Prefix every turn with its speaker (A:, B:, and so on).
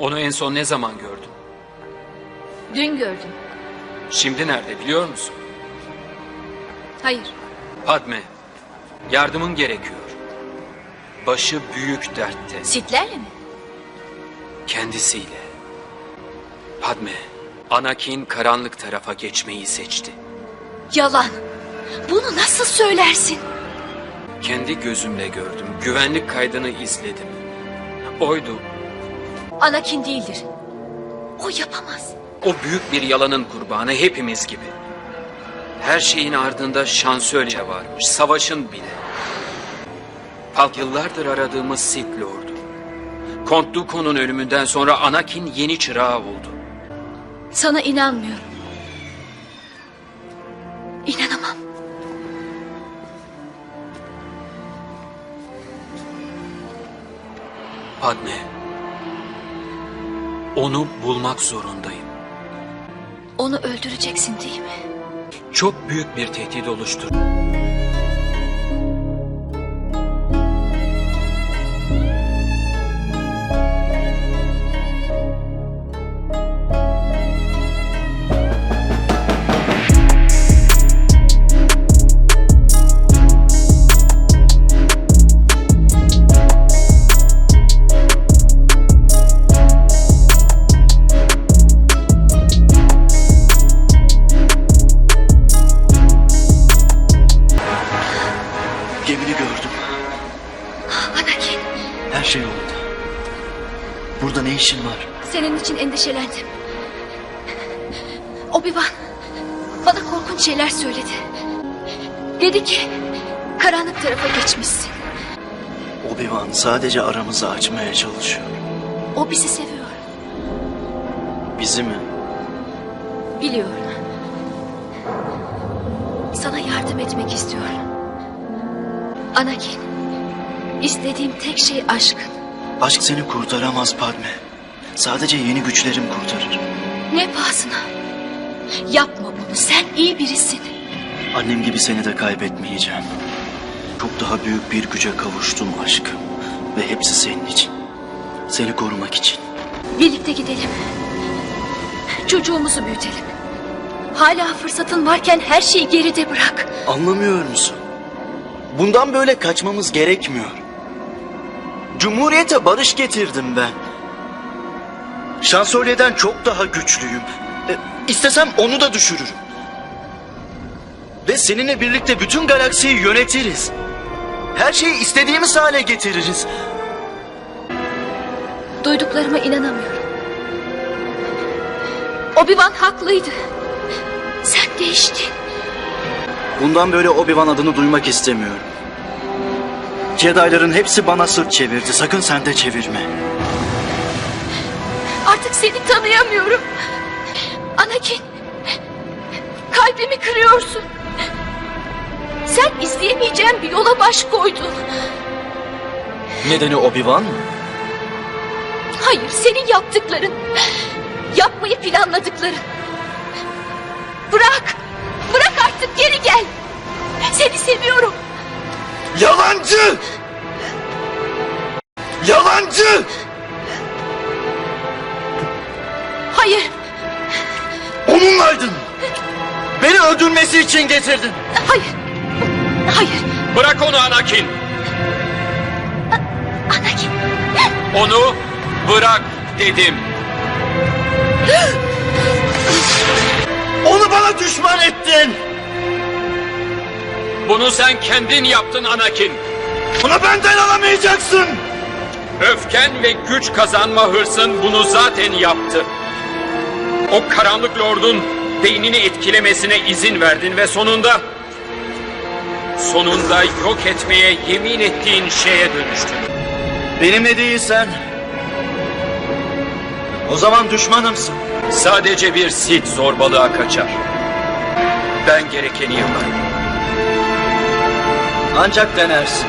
A: Onu en son ne zaman gördün?
B: Dün gördüm.
A: Şimdi nerede biliyor musun?
B: Hayır.
A: Padme, yardımın gerekiyor. Başı büyük dertte,
B: Sitlerle mi?
A: kendisiyle. Padme, Anakin karanlık tarafa geçmeyi seçti.
B: Yalan. Bunu nasıl söylersin?
A: Kendi gözümle gördüm, güvenlik kaydını izledim. Oydu,
B: Anakin değildir. O yapamaz.
A: o büyük bir yalanın kurbanı hepimiz gibi. Her şeyin ardında şansölye varmış, savaşın bile. Palk yıllardır aradığımız Sith Lord'u. Kont Dooku'nun ölümünden sonra Anakin yeni çırağı oldu.
B: Sana inanmıyorum. İnanamam.
A: Padme, onu bulmak zorundayım.
B: Onu öldüreceksin değil mi?
A: Çok büyük bir tehdit oluştur.
C: Ne işin var?
B: senin için endişelendim. Obi-Wan bana korkunç şeyler söyledi. Dedi ki karanlık tarafa geçmişsin.
C: Obi-Wan sadece aramızı açmaya çalışıyor.
B: O bizi seviyor.
C: Bizi mi?
B: Biliyorum. Sana yardım etmek istiyorum. Anakin, istediğim tek şey aşkın.
C: Aşk seni kurtaramaz Padme. Sadece yeni güçlerim kurtarır.
B: Ne pahasına. Yapma bunu, sen iyi birisin.
C: Annem gibi seni de kaybetmeyeceğim. Çok daha büyük bir güce kavuştum aşkım. Ve hepsi senin için. Seni korumak için.
B: Birlikte gidelim. Çocuğumuzu büyütelim. Hala fırsatın varken her şeyi geride bırak.
C: Anlamıyor musun? Bundan böyle kaçmamız gerekmiyor. Cumhuriyete barış getirdim ben. Şansölyeden çok daha güçlüyüm. E, istesem onu da düşürürüm. Ve seninle birlikte bütün galaksiyi yönetiriz. Her şeyi istediğimiz hale getiririz.
B: Duyduklarıma inanamıyorum. Obi-Wan haklıydı. Sen değiştin.
C: Bundan böyle Obi-Wan adını duymak istemiyorum. Jedi'ların hepsi bana sırt çevirdi. Sakın sen de çevirme.
B: Artık seni tanıyamıyorum. Anakin. Kalbimi kırıyorsun. Sen izleyemeyeceğim bir yola baş koydun.
C: Nedeni Obi-Wan mı?
B: Hayır, senin yaptıkların. Yapmayı planladıkların. Bırak. Bırak artık geri gel. Seni seviyorum.
C: Yalancı! Yalancı! Beni öldürmesi için getirdin.
B: hayır. Hayır.
A: Bırak onu Anakin!
B: Anakin.
A: Onu bırak dedim.
C: Onu bana düşman ettin.
A: Bunu sen kendin yaptın Anakin.
C: Bunu benden alamayacaksın.
A: Öfken ve güç kazanma hırsın bunu zaten yaptı. O karanlık lordun beynini etkilemesine izin verdin ve sonunda... Sonunda yok etmeye yemin ettiğin şeye dönüştün.
C: Benimle değilsen... O zaman düşmanımsın.
A: Sadece bir Sith zorbalığa kaçar. Ben gerekeni yaparım.
C: Ancak denersin.